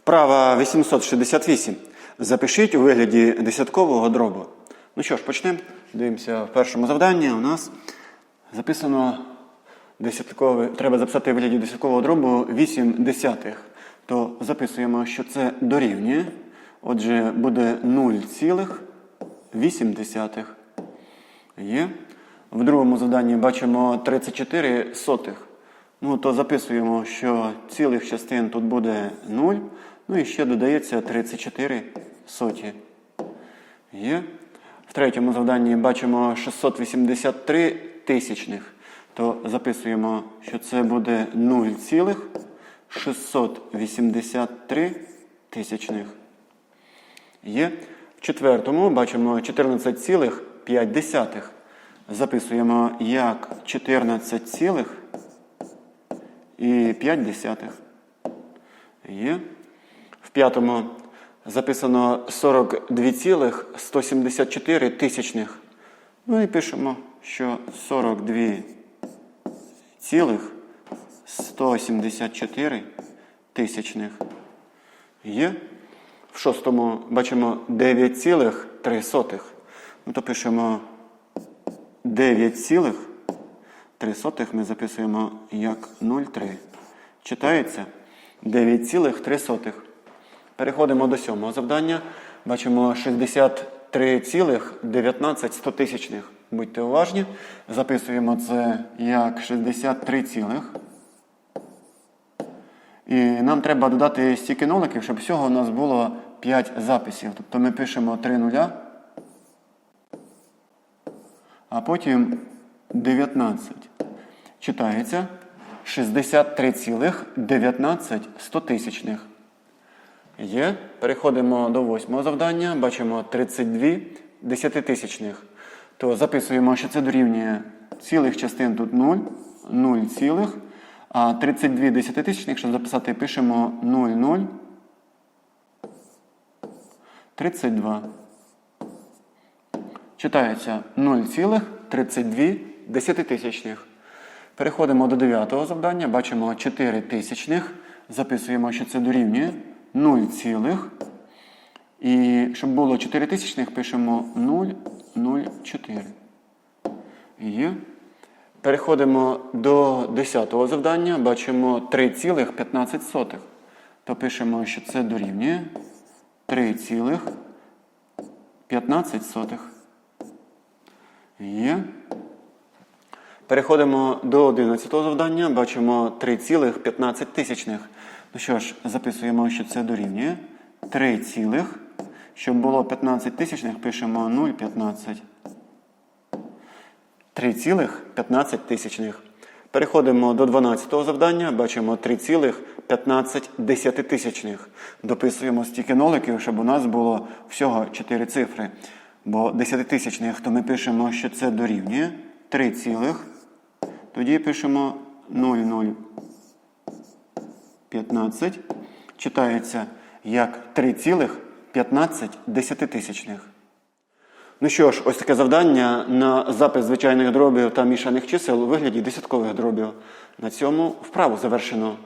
Вправа 868. Запишіть у вигляді десяткового дробу. Ну що ж, почнемо. Дивимося в першому завданні. У нас записано десяткове, треба записати у вигляді десяткового дробу 8 десятих. То записуємо, що це дорівнює. Отже, буде 0,8 десятих. Є. В другому завданні бачимо 34 сотих. Ну, то записуємо, що цілих частин тут буде 0. Ну і ще додається 34 соті. Є. В третьому завданні бачимо 683 тисячних. То записуємо, що це буде 0,683 тисячних. Є. В четвертому бачимо 14,5. Записуємо як 14,5. Є. В п'ятому записано 42,174 тисячних. Ну і пишемо, що 42 цілих 174 тисячних. Є. В шостому бачимо 9,3. Ну, то пишемо 9,3 ми записуємо як 0,3. Читається 9,3. Переходимо до сьомого завдання. Бачимо 63,19 стотисячних. Будьте уважні. Записуємо це як 63, цілих. і нам треба додати стільки ноликів, щоб всього у нас було 5 записів. Тобто ми пишемо 3 нуля, а потім 19. Читається 63,19 стотисячних. Є. Переходимо до восьмого завдання. Бачимо 32 десятитисячних. То записуємо, що це дорівнює цілих частин тут 0, 0 цілих. А 32 десятитисячних, щоб записати, пишемо 0, 0, 32. Читається 0,32 десятитисячних. Переходимо до дев'ятого завдання. Бачимо 4 тисячних. Записуємо, що це дорівнює 0, цілих. І щоб було 4 тисячних, пишемо 0, 0, 4. Є. Переходимо до 10 завдання. Бачимо 3,15. То пишемо, що це дорівнює 3,15. Є. Переходимо до 11 завдання. Бачимо 3,15 тисячних. Ну що ж, записуємо, що це дорівнює 3, цілих. щоб було 15 тисячних, пишемо 0,15. 3,15 тисячних. Переходимо до 12-го завдання. Бачимо 3,15 десятитисячних. Дописуємо стільки ноликів, щоб у нас було всього 4 цифри. Бо десятитисячних, то ми пишемо, що це дорівнює 3 цілих. Тоді пишемо 0,015. Читається як 3,15 десятитисячних. Ну що ж, ось таке завдання на запис звичайних дробів та мішаних чисел у вигляді десяткових дробів. На цьому вправу завершено.